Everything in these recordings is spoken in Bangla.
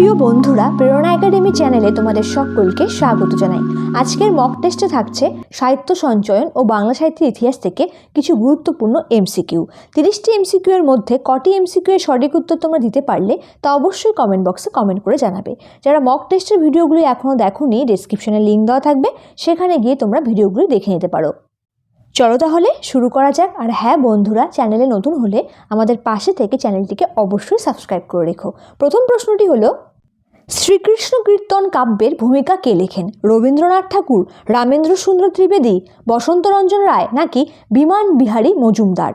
প্রিয় বন্ধুরা, প্রেরণা একাডেমি চ্যানেলে তোমাদের সকলকে স্বাগত জানাই। আজকের মক টেস্টে থাকছে সাহিত্য সঞ্চয়ন ও বাংলা সাহিত্যের ইতিহাস থেকে কিছু গুরুত্বপূর্ণ এমসিকিউ তিরিশটি এমসিকিউ এর মধ্যে কটি এমসিকিউ এর সঠিক উত্তর তোমরা দিতে পারলে তা অবশ্যই কমেন্ট বক্সে কমেন্ট করে জানাবে। যারা মক টেস্টের ভিডিওগুলি এখনও দেখোনি ডেসক্রিপশনে লিঙ্ক দেওয়া থাকবে, সেখানে গিয়ে তোমরা ভিডিওগুলি দেখে নিতে পারো। চলো তাহলে শুরু করা যাক। আর হ্যাঁ বন্ধুরা, চ্যানেলে নতুন হলে আমাদের পাশে থেকে চ্যানেলটিকে অবশ্যই সাবস্ক্রাইব করে রেখো। প্রথম প্রশ্নটি হলো শ্রীকৃষ্ণ কীর্তন কাব্যের ভূমিকা কে লেখেন? রবীন্দ্রনাথ ঠাকুর, রামেন্দ্র সুন্দর ত্রিবেদী বসন্তরঞ্জন রায় নাকি বিমান বিহারী মজুমদার?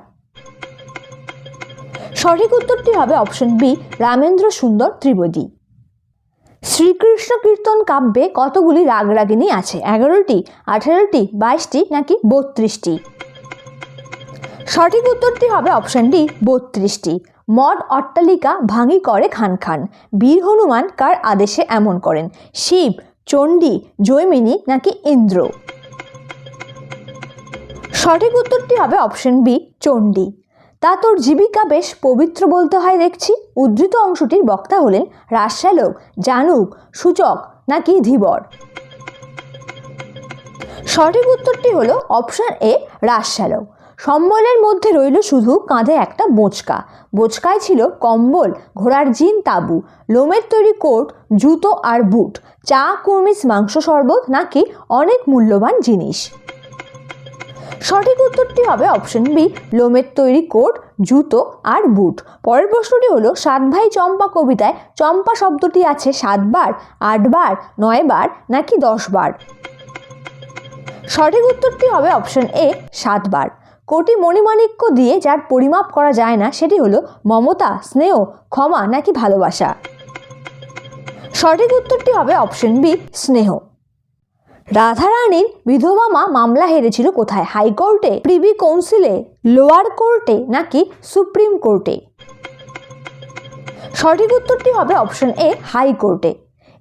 সঠিক উত্তরটি হবে অপশন বি রামেন্দ্র সুন্দর ত্রিবেদী। শ্রীকৃষ্ণ কীর্তন কাব্যে কতগুলি রাগ রাগিনী আছে? এগারোটি, আঠেরোটি, বাইশটি নাকি বত্রিশটি? সঠিক উত্তরটি হবে অপশন ডি বত্রিশটি। মঠ অট্টালিকা ভাঙি করে খান খান। বীর হনুমান কার আদেশে এমন করেন? শিব, চণ্ডী, জৈমিনী নাকি ইন্দ্র? সঠিক উত্তরটি হবে অপশন বি, চণ্ডী। তা তোর জীবিকা বেশ পবিত্র বলতে হয় দেখছি। উদ্ধৃত অংশটির বক্তা হলেন রাজশালক, জানুক, সূচক নাকি ধীবর? সঠিক উত্তরটি হলো অপশন এ, রাজশালক। সম্বলের মধ্যে রইল শুধু কাঁধে একটা বোঁচকা। বোঁচকায় ছিল কম্বল, ঘোড়ার জিন তাবু, লোমের তৈরি কোট, জুতো আর বুট, চা, কুর্মিস, মাংস শরবত নাকি অনেক মূল্যবান জিনিস। সঠিক উত্তরটি হবে অপশন বি, লোমের তৈরি কোট, জুতো আর বুট। পরের প্রশ্নটি হলো, সাত ভাই চম্পা কবিতায় চম্পা শব্দটি আছে সাতবার, আটবার, নয়বার নাকি দশবার? সঠিক উত্তরটি হবে অপশন এ, সাতবার। কোটি মণিমাণিক্য দিয়ে যার পরিমাপ করা যায় না, সেটি হলো মমতা, স্নেহ, ক্ষমা নাকি ভালোবাসা? সঠিক উত্তরটি হবে অপশন বি, স্নেহ। রাধারানীর বিধবা মা মামলা হেরেছিল কোথায়? হাইকোর্টে প্রিভি কাউন্সিলে, লোয়ার কোর্টে নাকি সুপ্রিম কোর্টে? সঠিক উত্তরটি হবে অপশন এ, হাইকোর্টে।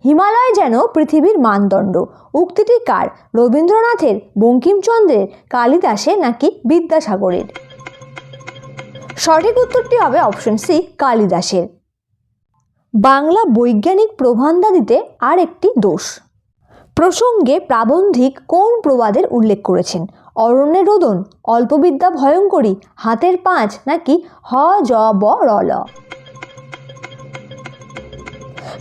হিমালয় যেন পৃথিবীর মানদণ্ড। উক্তিটি কার? রবীন্দ্রনাথের, বঙ্কিমচন্দ্রের, কালিদাসের নাকি বিদ্যাসাগরের? সঠিক উত্তরটি হবে অপশন সি কালিদাসের। বাংলা বৈজ্ঞানিক প্রবন্ধাদিতে আর একটি দোষ। প্রসঙ্গে প্রাবন্ধিক কোন প্রবাদের উল্লেখ করেছেন? অরণ্যের রোদন, অল্পবিদ্যা ভয়ঙ্করী, হাতের পাঁচ নাকি হ, জ, ব, র, ল?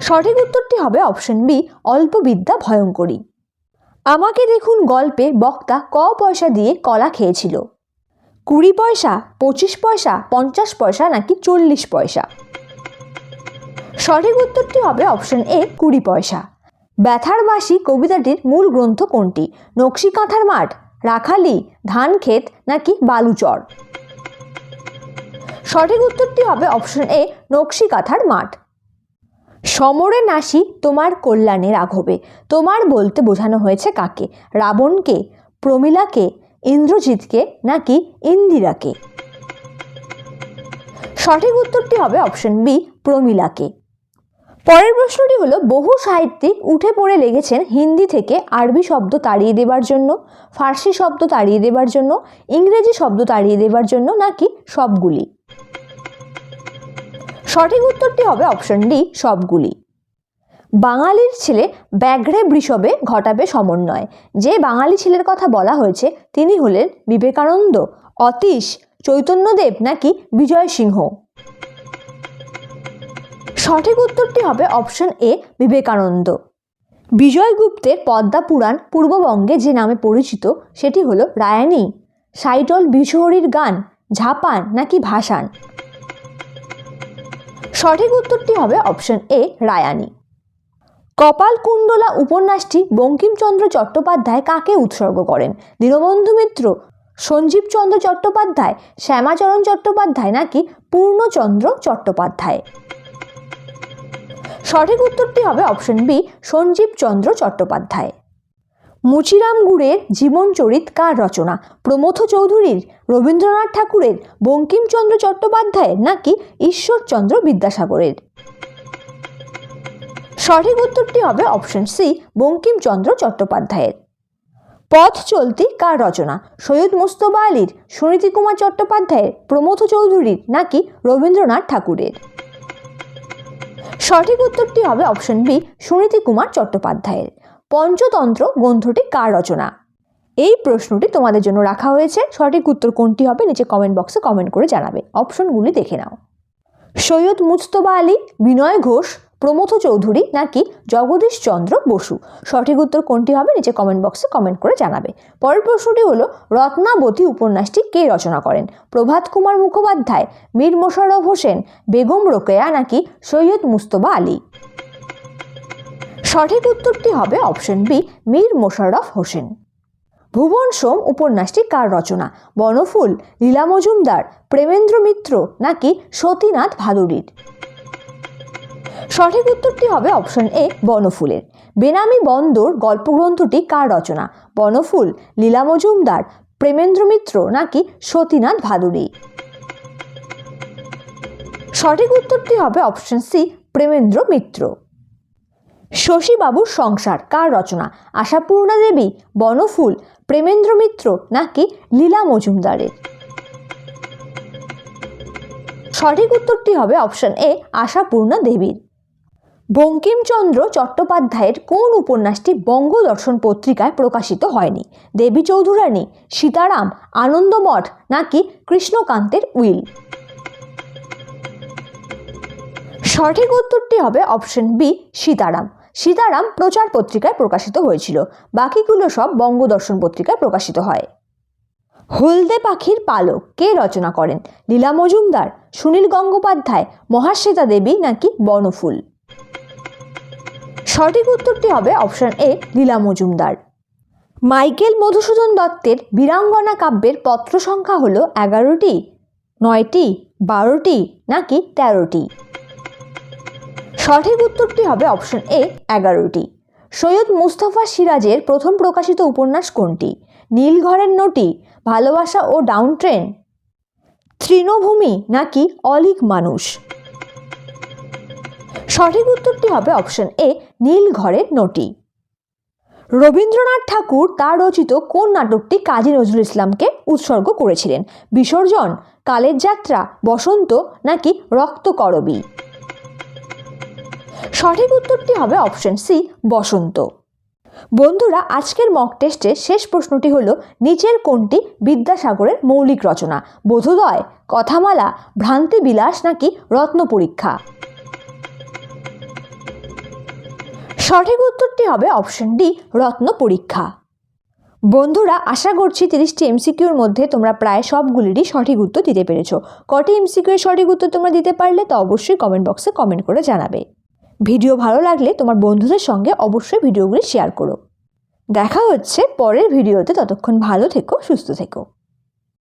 সঠিক উত্তরটি হবে অপশন বি, অল্প বিদ্যা ভয়ঙ্করী। আমাকে দেখুন গল্পে বক্তা ক পয়সা দিয়ে কলা খেয়েছিল। কুড়ি পয়সা, পঁচিশ পয়সা, পঞ্চাশ পয়সা নাকি চল্লিশ পয়সা? সঠিক উত্তরটি হবে অপশন এ, কুড়ি পয়সা। ব্যথার বাসি কবিতাটির মূল গ্রন্থ কোনটি? নকশি কাঁথার মাঠ, রাখালি, ধান ক্ষেত নাকি বালুচর? সঠিক উত্তরটি হবে অপশন এ, নকশি কাঁথার মাঠ। সমরে নাসি তোমার কল্যাণে রাঘবে। তোমার বলতে বোঝানো হয়েছে কাকে? রাবণকে, প্রমীলাকে, ইন্দ্রজিৎকে নাকি ইন্দিরাকে? সঠিক উত্তরটি হবে অপশন বি, প্রমীলাকে। পরের প্রশ্নটি হলো, বহু সাহিত্যিক উঠে পড়ে লেগেছেন হিন্দি থেকে আরবি শব্দ তাড়িয়ে দেবার জন্য, ফার্সি শব্দ তাড়িয়ে দেবার জন্য, ইংরেজি শব্দ তাড়িয়ে দেবার জন্য নাকি সবগুলি? সঠিক উত্তরটি হবে অপশন ডি সবগুলি। বাঙালির ছেলে ব্যাঘ্রে বৃষবে ঘটাবে সমন্বয়। যে বাঙালি ছেলের কথা বলা হয়েছে, তিনি হলেন বিবেকানন্দ, অতীশ, চৈতন্যদেব নাকি বিজয় সিংহ। সঠিক উত্তরটি হবে অপশন এ বিবেকানন্দ। বিজয়গুপ্তের পদ্মা পুরাণ পূর্ববঙ্গে যে নামে পরিচিত, সেটি হলো রায়ানী, সাইটল বিশহরীর গান, ঝাপান নাকি ভাসান। সঠিক উত্তরটি হবে অপশন এ, রায়ানী। কপালকুণ্ডলা উপন্যাসটি বঙ্কিমচন্দ্র চট্টোপাধ্যায় কাকে উৎসর্গ করেন? দীনবন্ধু মিত্র, সঞ্জীবচন্দ্র চট্টোপাধ্যায়, শ্যামাচরণ চট্টোপাধ্যায় নাকি পূর্ণচন্দ্র চট্টোপাধ্যায়? সঠিক উত্তরটি হবে অপশন বি সঞ্জীব চন্দ্র চট্টোপাধ্যায়। মুচিরাম গুড়ের জীবনচরিত কার রচনা? প্রমথ চৌধুরীর, রবীন্দ্রনাথ ঠাকুরের, বঙ্কিমচন্দ্র চট্টোপাধ্যায়ের নাকি ঈশ্বরচন্দ্র বিদ্যাসাগরের? সঠিক উত্তরটি হবে অপশন সি বঙ্কিমচন্দ্র চট্টোপাধ্যায়ের। পথ চলতি কার রচনা? সৈয়দ মুস্তফা আলীর, সুনীতি কুমার চট্টোপাধ্যায়ের, প্রমথ চৌধুরীর নাকি রবীন্দ্রনাথ ঠাকুরের? সঠিক উত্তরটি হবে অপশন বি সুনীতি কুমার চট্টোপাধ্যায়ের। পঞ্চতন্ত্র গ্রন্থটি কার রচনা? এই প্রশ্নটি তোমাদের জন্য রাখা হয়েছে। সঠিক উত্তর কোনটি হবে নিচে কমেন্ট বক্সে কমেন্ট করে জানাবে। অপশনগুলি দেখে নাও। সৈয়দ মুস্তবা আলী, বিনয় ঘোষ প্রমথ চৌধুরী নাকি জগদীশ চন্দ্র বসু? সঠিক উত্তর কোনটি হবে নিচে কমেন্ট বক্সে কমেন্ট করে জানাবে। পরের প্রশ্নটি হলো, রত্নাবতী উপন্যাসটি কে রচনা করেন? প্রভাত কুমার মুখোপাধ্যায়, মীর মোশাররফ হোসেন, বেগম রোকেয়া নাকি সৈয়দ মুস্তবা আলী? সঠিক উত্তরটি হবে অপশন বি, মীর মোশাররফ হোসেন। ভুবন সোম উপন্যাসটি কার রচনা? বনফুল, লীলা মজুমদার, প্রেমেন্দ্র মিত্র নাকি সতীনাথ ভাদুরীর সঠিক উত্তরটি হবে অপশন এ, বনফুলের। বেনামি বন্দর গল্পগ্রন্থটি কার রচনা? বনফুল, লীলা মজুমদার, প্রেমেন্দ্র মিত্র নাকি সতীনাথ ভাদুরী সঠিক উত্তরটি হবে অপশন সি, প্রেমেন্দ্র মিত্র। শশীবাবুর সংসার, কার রচনা? আশাপূর্ণা দেবী, বনফুল, প্রেমেন্দ্র মিত্র, নাকি লীলা মজুমদারের? সঠিক উত্তরটি হবে অপশন এ, আশাপূর্ণা দেবীর। বঙ্কিমচন্দ্র চট্টোপাধ্যায়ের কোন উপন্যাসটি বঙ্গদর্শন পত্রিকায় প্রকাশিত হয়নি? দেবী চৌধুরানী, সীতারাম, আনন্দমঠ, নাকি কৃষ্ণকান্তের উইল? সঠিক উত্তরটি হবে অপশন বি, সীতারাম। সীতারাম প্রচার পত্রিকায় প্রকাশিত হয়েছিল। বাকিগুলো সব বঙ্গদর্শন পত্রিকায় প্রকাশিত হয়। হলদে পাখির পালক, কে রচনা করেন? লীলা মজুমদার, সুনীল গঙ্গোপাধ্যায়, মহাশ্বেতা দেবী নাকি বনফুল? সঠিক উত্তরটি হবে option A, Leela Majumdar. Michael Madhusudan দত্তের বীরাঙ্গনা কাব্যের পত্র সংখ্যা হল এগারোটি, নয়টি, বারোটি, নাকি তেরোটি? সঠিক উত্তরটি হবে অপশন এ, এগারোটি। সৈয়দ মুস্তফা সিরাজের প্রথম প্রকাশিত উপন্যাস কোনটি? নীলঘরের নটি, ভালোবাসা ও ডাউন ট্রেন তৃণভূমি নাকি অলিক মানুষ? সঠিক উত্তরটি হবে অপশন এ, নীলঘরের নটি। রবীন্দ্রনাথ ঠাকুর তার রচিত কোন নাটকটি কাজী নজরুল ইসলামকে উৎসর্গ করেছিলেন? বিসর্জন, কালের যাত্রা, বসন্ত নাকি রক্তকরবী? সঠিক উত্তরটি হবে অপশন সি, বসন্ত। বন্ধুরা, আজকের মক টেস্টের শেষ প্রশ্নটি হলো, নিচের কোনটি বিদ্যাসাগরের মৌলিক রচনা? বোধোদয়, কথামালা ভ্রান্তি বিলাস নাকি রত্ন পরীক্ষা? সঠিক উত্তরটি হবে অপশন ডি, রত্ন পরীক্ষা। বন্ধুরা, আশা করছি তিরিশটি এমসিকিউর মধ্যে তোমরা প্রায় সবগুলিরই সঠিক উত্তর দিতে পেরেছ। কটি এমসিকিউ এর সঠিক উত্তর তোমরা দিতে পারলে তো অবশ্যই কমেন্ট বক্সে কমেন্ট করে জানাবে। ভিডিও ভালো লাগলে তোমার বন্ধুদের সঙ্গে অবশ্যই ভিডিওগুলি শেয়ার করো। দেখা হচ্ছে পরের ভিডিওতে, ততক্ষণ ভালো থেকো, সুস্থ থেকো।